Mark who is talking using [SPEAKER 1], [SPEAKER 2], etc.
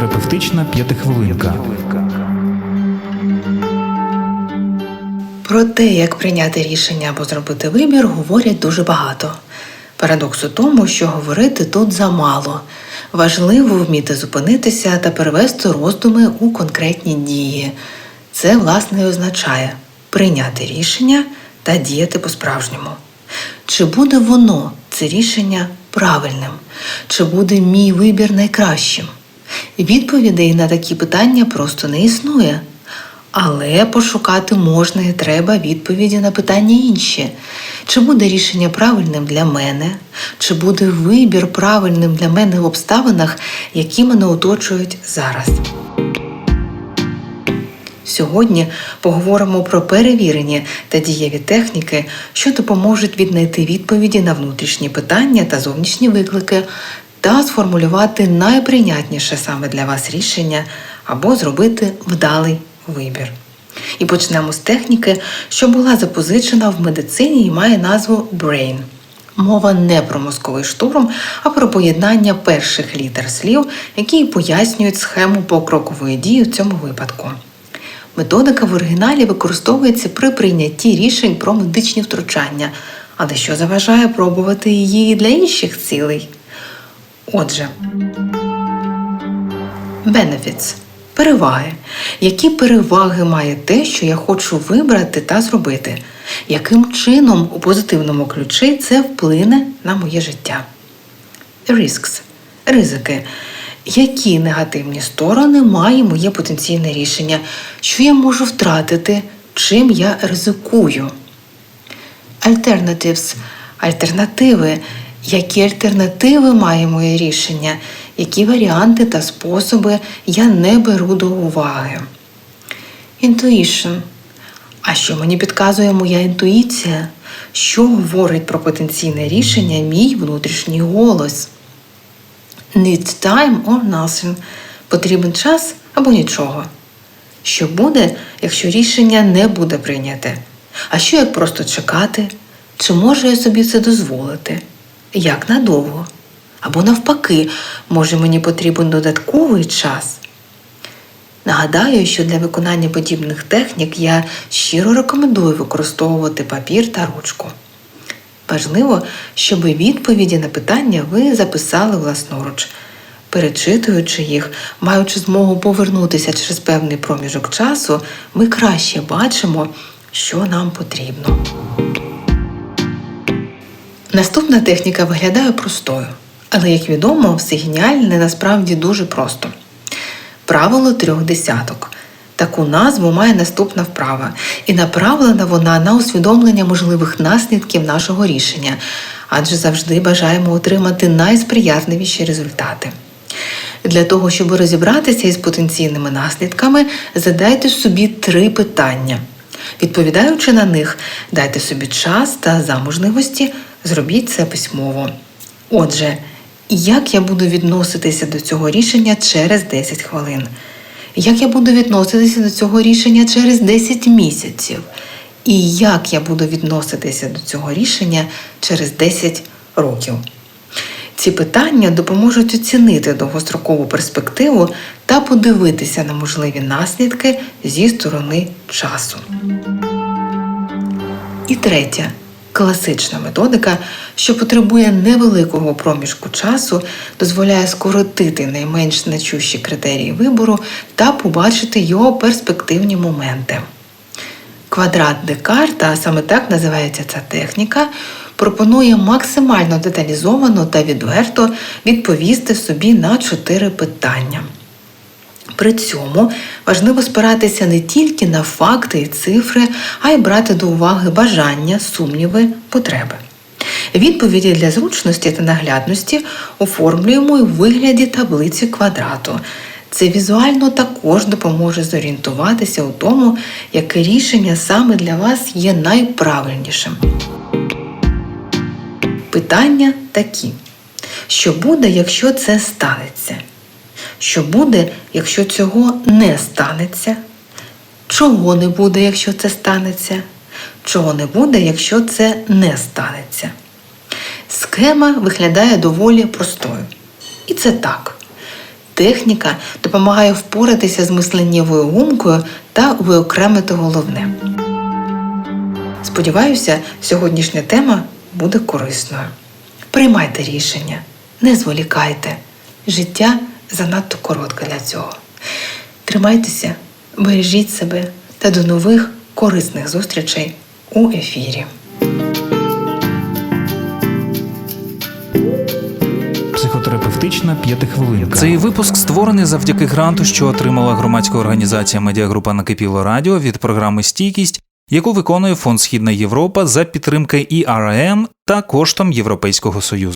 [SPEAKER 1] Психотерапевтична п'ятихвилинка.
[SPEAKER 2] Про те, як прийняти рішення або зробити вибір, говорять дуже багато. Парадокс у тому, що говорити тут замало. Важливо вміти зупинитися та перевести роздуми у конкретні дії. Це, власне, і означає прийняти рішення та діяти по-справжньому. Чи буде воно, це рішення, правильним? Чи буде мій вибір найкращим? Відповідей на такі питання просто не існує. Але пошукати можна і треба відповіді на питання інші. Чи буде рішення правильним для мене, чи буде вибір правильним для мене в обставинах, які мене оточують зараз. Сьогодні поговоримо про перевірені та дієві техніки, що допоможуть віднайти відповіді на внутрішні питання та зовнішні виклики, та сформулювати найприйнятніше саме для вас рішення або зробити вдалий вибір. І почнемо з техніки, що була запозичена в медицині і має назву BRAIN. Мова не про мозковий штурм, а про поєднання перших літер слів, які пояснюють схему покрокової дії в цьому випадку. Методика в оригіналі використовується при прийнятті рішень про медичні втручання, але що заважає пробувати її для інших цілей? Отже, Benefits – переваги. Які переваги має те, що я хочу вибрати та зробити? Яким чином у позитивному ключі це вплине на моє життя? Risks – ризики. Які негативні сторони має моє потенційне рішення? Що я можу втратити? Чим я ризикую? Alternatives – альтернативи. Які альтернативи має моє рішення? Які варіанти та способи я не беру до уваги? Intuition. А що мені підказує моя інтуїція? Що говорить про потенційне рішення мій внутрішній голос? Need time or nothing. Потрібен час або нічого. Що буде, якщо рішення не буде прийняте? А що як просто чекати? Чи можу я собі це дозволити? Як надовго? Або навпаки, може мені потрібен додатковий час? Нагадаю, що для виконання подібних технік я щиро рекомендую використовувати папір та ручку. Важливо, щоб відповіді на питання ви записали власноруч, перечитуючи їх, маючи змогу повернутися через певний проміжок часу, ми краще бачимо, що нам потрібно. Наступна техніка виглядає простою, але, як відомо, все геніальне насправді дуже просто. Правило трьох десяток. Таку назву має наступна вправа, і направлена вона на усвідомлення можливих наслідків нашого рішення, адже завжди бажаємо отримати найсприятливіші результати. Для того, щоб розібратися із потенційними наслідками, задайте собі три питання. Відповідаючи на них, дайте собі час та за можливості зробіть це письмово. Отже, як я буду відноситися до цього рішення через 10 хвилин? Як я буду відноситися до цього рішення через 10 місяців? І як я буду відноситися до цього рішення через 10 років? Ці питання допоможуть оцінити довгострокову перспективу та подивитися на можливі наслідки зі сторони часу. І третя класична методика, що потребує невеликого проміжку часу, дозволяє скоротити найменш значущі критерії вибору та побачити його перспективні моменти. Квадрат Декарта, саме так називається ця техніка, пропонує максимально деталізовано та відверто відповісти собі на чотири питання. При цьому важливо спиратися не тільки на факти і цифри, а й брати до уваги бажання, сумніви, потреби. Відповіді для зручності та наглядності оформлюємо у вигляді таблиці квадрату. Це візуально також допоможе зорієнтуватися у тому, яке рішення саме для вас є найправильнішим. Питання такі: що буде, якщо це станеться? Що буде, якщо цього не станеться? Чого не буде, якщо це станеться? Чого не буде, якщо це не станеться? Схема виглядає доволі простою. І це так. техніка допомагає впоратися з мисленнєвою гумкою та виокремити головне. Сподіваюся, сьогоднішня тема буде корисною. Приймайте рішення, не зволікайте. Життя занадто коротке для цього. Тримайтеся, бережіть себе та до нових корисних зустрічей у ефірі.
[SPEAKER 1] Психотерапевтична п'ятихвилинка.
[SPEAKER 3] Цей випуск створений завдяки гранту, що отримала громадська організація Медіагрупа Накипіло Радіо від програми Стійкість, яку виконує Фонд Східна Європа за підтримки ІРМ та коштом Європейського Союзу.